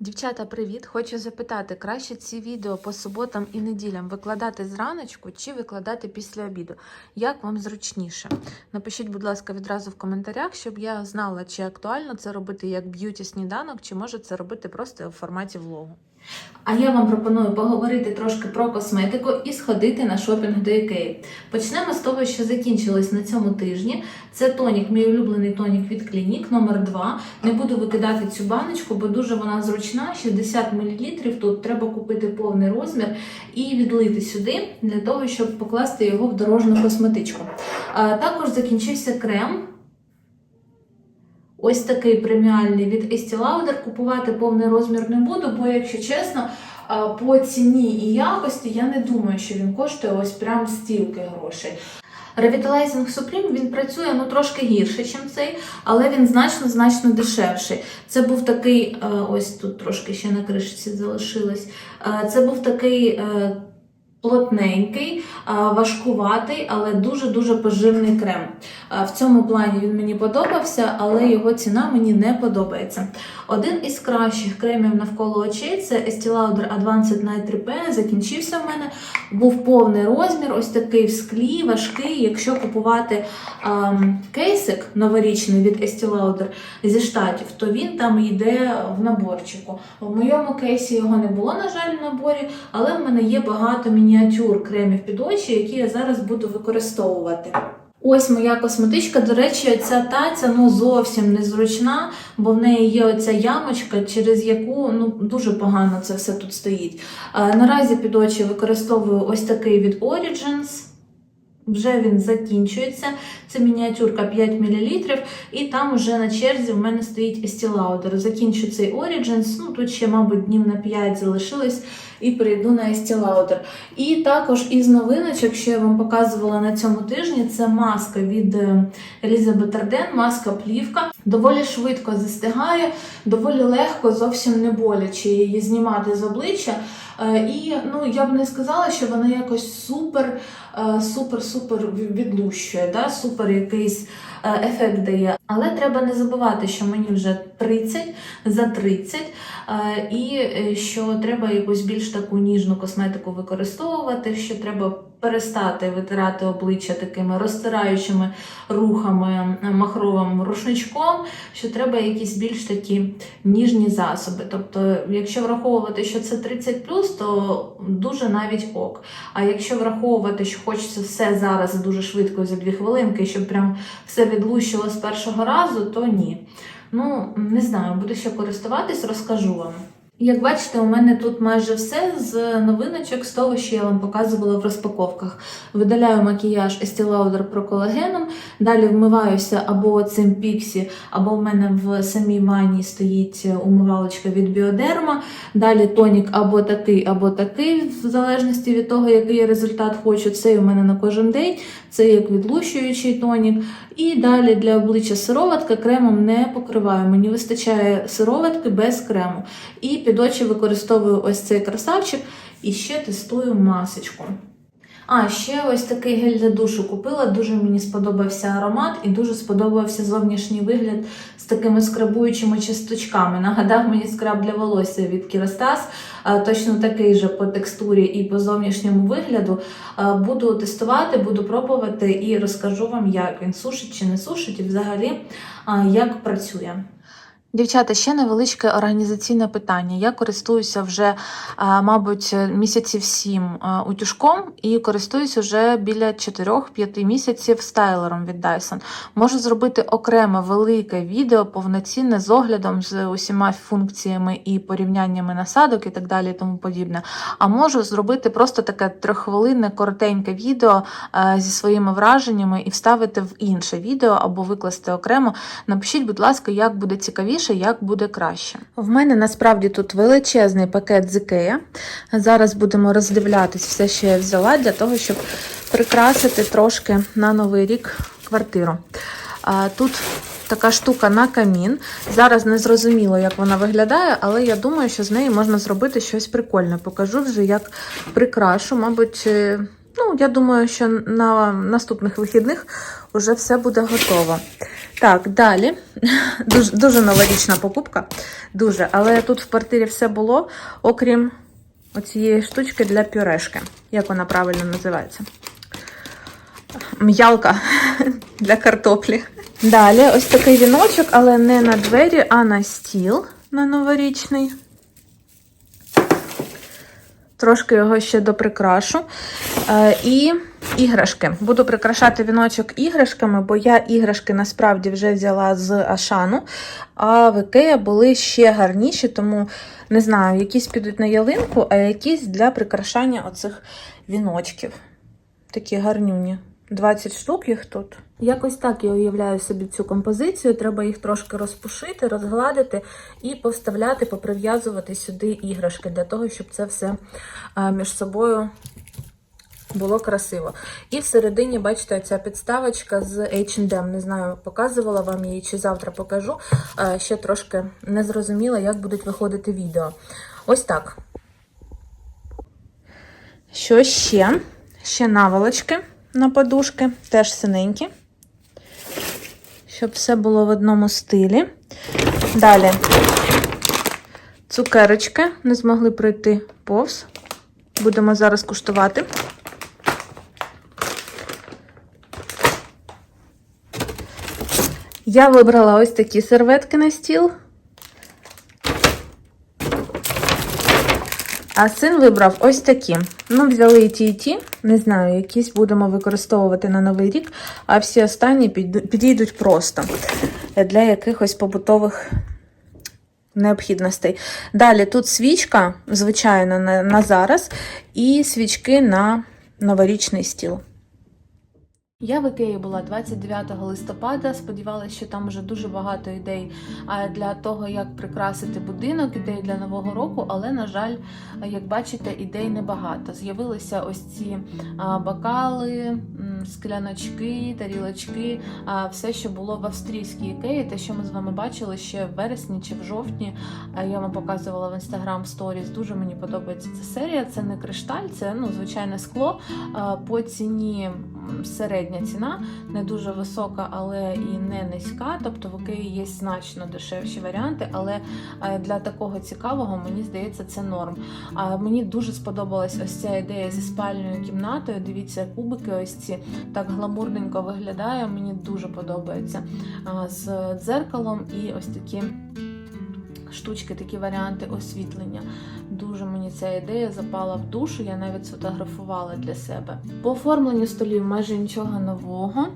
Дівчата, привіт! Хочу запитати, краще ці відео по суботам і неділям викладати зраночку чи викладати після обіду? Як вам зручніше? Напишіть, будь ласка, відразу в коментарях, щоб я знала, чи актуально це робити як б'юті сніданок, чи може це робити просто в форматі влогу. А я вам пропоную поговорити трошки про косметику і сходити на шопінг до Ікеї. Почнемо з того, що закінчилось на цьому тижні. Це тонік, мій улюблений тонік від Клінік номер 2 Не буду викидати цю баночку, бо дуже вона зручна. 60 мл. Тут треба купити повний розмір і відлити сюди для того, щоб покласти його в дорожню косметичку. Також закінчився крем. Ось такий преміальний від Estee Lauder. Купувати повний розмір не буду, бо, якщо чесно, по ціні і якості я не думаю, що він коштує ось прям стільки грошей. Revitalizing Supreme він працює ну трошки гірше, ніж цей, але він значно значно дешевший. Це був такий, е, ось тут трошки ще на кришці залишилось. Е, Це був такий. Плотненький, важкуватий, але дуже-дуже поживний крем. В цьому плані він мені подобався, але його ціна мені не подобається. Один із кращих кремів навколо очей це Estee Lauder Advanced Night Repair. Закінчився в мене. Був повний розмір, ось такий в склі, важкий. Якщо купувати ем, кейсик новорічний від Estee Lauder зі штатів, то він там йде в наборчику. В моєму кейсі його не було, на жаль, в наборі, але в мене є багато мініатюр кремів під очі, які я зараз буду використовувати. Ось моя косметичка. До речі, ця таця ну зовсім незручна, бо в неї є оця ямочка, через яку ну дуже погано це все тут стоїть. Е, наразі під очі використовую ось такий від Origins. Вже він закінчується. Це мініатюрка 5 мл, і там уже на черзі в мене стоїть Estee. Закінчу цей Origins, ну тут ще, мабуть, днів на 5 залишилось, і перейду на Estee Lauder. І також із новиночок, що я вам показувала на цьому тижні, це маска від е, Elizabeth Arden, маска плівка. Доволі швидко застигає, доволі легко, зовсім не боляче її знімати з обличчя. Е, І ну я б не сказала, що вона якось супер, е, супер, відлущує, да? супер якийсь ефект дає. Але треба не забувати, що мені вже 30 за 30, е, і е, що треба якусь більш таку ніжну косметику використовувати, що треба перестати витирати обличчя такими розтираючими рухами е, махровим рушничком, що треба якісь більш такі ніжні засоби. Тобто, якщо враховувати, що це 30 то дуже навіть ок. А якщо враховувати, що хочеться все зараз дуже швидко за 2 хвилинки, щоб прям все відлущило з першого разу, то ні. Ну, не знаю, буду ще користуватись, розкажу вам. Як бачите, у мене тут майже все з новиночок з того, що я вам показувала в розпаковках. Видаляю макіяж Estee Lauder Collagen, далі вмиваюся або цим піксі, або в мене в самій ванні стоїть умивалочка від Bioderma. Далі тонік або такий, або такий, в залежності від того, який я результат хочу. Це у мене на кожен день, це як відлущуючий тонік. І далі для обличчя сироватка кремом не покриваю. Мені вистачає сироватки без крему. І під очі використовую ось цей красавчик і ще тестую масочку. А, ще ось такий гель для душу купила. Дуже мені сподобався аромат і дуже сподобався зовнішній вигляд з такими скрабуючими часточками. Нагадав мені скраб для волосся від Кіростас. Точно такий же по текстурі і по зовнішньому вигляду. Буду тестувати, буду пробувати і розкажу вам, як він сушить чи не сушить, і взагалі як працює. Дівчата, ще невеличке організаційне питання. Я користуюся вже, мабуть, місяців сім утюжком і користуюся вже біля 4-5 місяців стайлером від Dyson. Можу зробити окреме велике відео, повноцінне з оглядом з усіма функціями і порівняннями насадок і так далі, і тому подібне. А можу зробити просто таке трьоххвилинне коротеньке відео зі своїми враженнями і вставити в інше відео або викласти окремо. Напишіть, будь ласка, як буде цікавіше, як буде краще. В мене насправді тут величезний пакет з Ікея. Зараз будемо роздивлятись все, що я взяла, для того, щоб прикрасити трошки на новий рік квартиру. Тут така штука на камін. Зараз не зрозуміло, як вона виглядає, але я думаю, що з неї можна зробити щось прикольне. Покажу вже, як прикрашу, мабуть. Ну, я думаю, що на наступних вихідних вже все буде готово. Так, далі. Дуже, дуже новорічна покупка. Дуже. Але тут в квартирі все було, окрім оцієї штучки для пюрешки. Як вона правильно називається? М'ялка для картоплі. Далі ось такий віночок, але не на двері, а на стіл на новорічний. Трошки його ще доприкрашу. Е, і іграшки. Буду прикрашати віночок іграшками, бо я іграшки насправді вже взяла з Ашану, а в Ікея були ще гарніші, тому не знаю, якісь підуть на ялинку, а якісь для прикрашання оцих віночків. Такі гарнюні. 20 штук їх тут. Якось так я уявляю собі цю композицію. Треба їх трошки розпушити, розгладити і повставляти, поприв'язувати сюди іграшки для того, щоб це все між собою було красиво. І всередині, бачите, ця підставочка з H&M. Не знаю, показувала вам її чи завтра покажу. Ще трошки не зрозуміла, як будуть виходити відео. Ось так. Що ще? Ще наволочки на подушки, теж синенькі. Щоб все було в одному стилі. Далі цукерочки не змогли пройти повз. Будемо зараз куштувати. Я вибрала ось такі серветки на стіл. А син вибрав ось такі. Ну, взяли і ті, і ті. Не знаю, якісь будемо використовувати на Новий рік, а всі останні підійдуть просто для якихось побутових необхідностей. Далі тут свічка, звичайно, на, на зараз, і свічки на новорічний стіл. Я в Ікеї була 29 листопада. Сподівалася, що там вже дуже багато ідей для того, як прикрасити будинок, ідей для нового року. Але, на жаль, як бачите, ідей небагато. З'явилися ось ці бокали, скляночки, тарілочки, все, що було в австрійській ікеї, те, що ми з вами бачили ще в вересні чи в жовтні. Я вам показувала в інстаграм сторіс. Дуже мені подобається ця серія. Це не кришталь, це ну звичайне скло. По ціні середня ціна, не дуже висока, але і не низька. Тобто в Ікеї є значно дешевші варіанти, але е, для такого цікавого мені здається це норм. А мені дуже сподобалась ось ця ідея зі спальною кімнатою. Дивіться, кубики ось ці так гламурненько виглядає. Мені дуже подобається з дзеркалом і ось такі. Штучки, такі варіанти освітлення. Дуже мені ця ідея запала в душу, я навіть сфотографувала для себе. По оформленню столів майже нічого нового.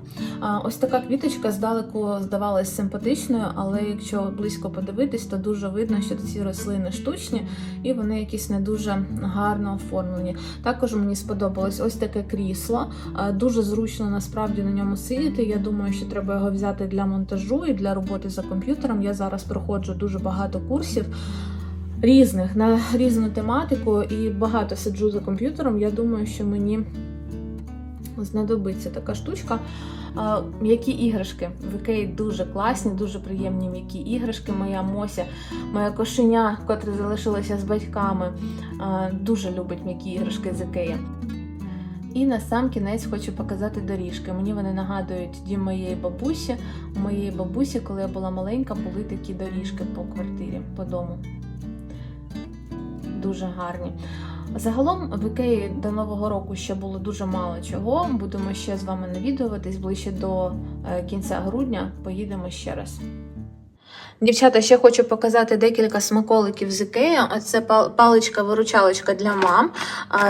Ось така квіточка здалеку здавалась симпатичною, але якщо близько подивитись, то дуже видно, що ці рослини штучні і вони якісь не дуже гарно оформлені. Також мені сподобалось ось таке крісло. Дуже зручно насправді на ньому сидіти. Я думаю, що треба його взяти для монтажу і для роботи за комп'ютером. Я зараз проходжу дуже багато курсів. Різних на різну тематику і багато сиджу за комп'ютером. Я думаю, що мені знадобиться така штучка. М'які іграшки в Ікеї дуже класні, дуже приємні м'які іграшки. Моя Мося, моя кошеня, котра залишилася з батьками, дуже любить м'які іграшки з Ікеї. І на сам кінець хочу показати доріжки. Мені вони нагадують дім моєї бабусі. У моєї бабусі, коли я була маленька, були такі доріжки по квартирі, по дому. Дуже гарні. Загалом в Ікеї до Нового року ще було дуже мало чого. Будемо ще з вами навідуватись ближче до е, кінця грудня. Поїдемо ще раз. Дівчата, ще хочу показати декілька смаколиків з Ікея. Оце паличка-виручалочка для мам.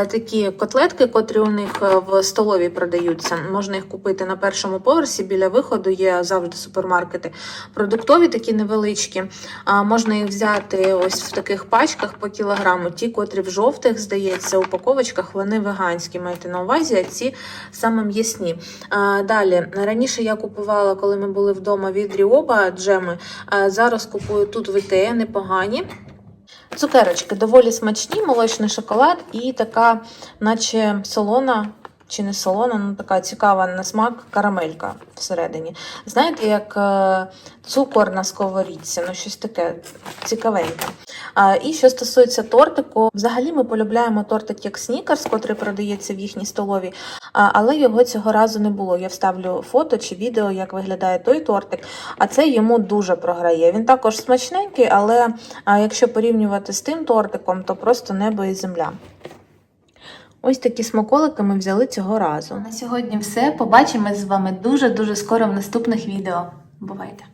Такі котлетки, котрі у них е, в столовій продаються. Можна їх купити на першому поверсі. Біля виходу є завжди супермаркети. Продуктові такі невеличкі. Можна їх взяти ось в таких пачках по кілограму. Ті, котрі в жовтих, здається, упаковочках, вони веганські. Майте на увазі, а ці саме м'ясні. Далі, раніше я купувала, коли ми були вдома від Ріоба джеми. Зараз купую тут в Ікея, непогані. Цукерочки доволі смачні, молочний шоколад і така, наче солона. Чи не солона, ну така цікава на смак карамелька всередині. Знаєте, як е, цукор на сковорідці, ну щось таке цікавеньке. І що стосується тортику, взагалі ми полюбляємо тортик як снікерс, котрий продається в їхній столовій. Але його цього разу не було. Я вставлю фото чи відео, як виглядає той тортик, а це йому дуже програє. Він також смачненький, але якщо порівнювати з тим тортиком, то просто небо і земля. Ось такі смаколики ми взяли цього разу. На сьогодні все. Побачимось з вами дуже-дуже скоро в наступних відео. Бувайте!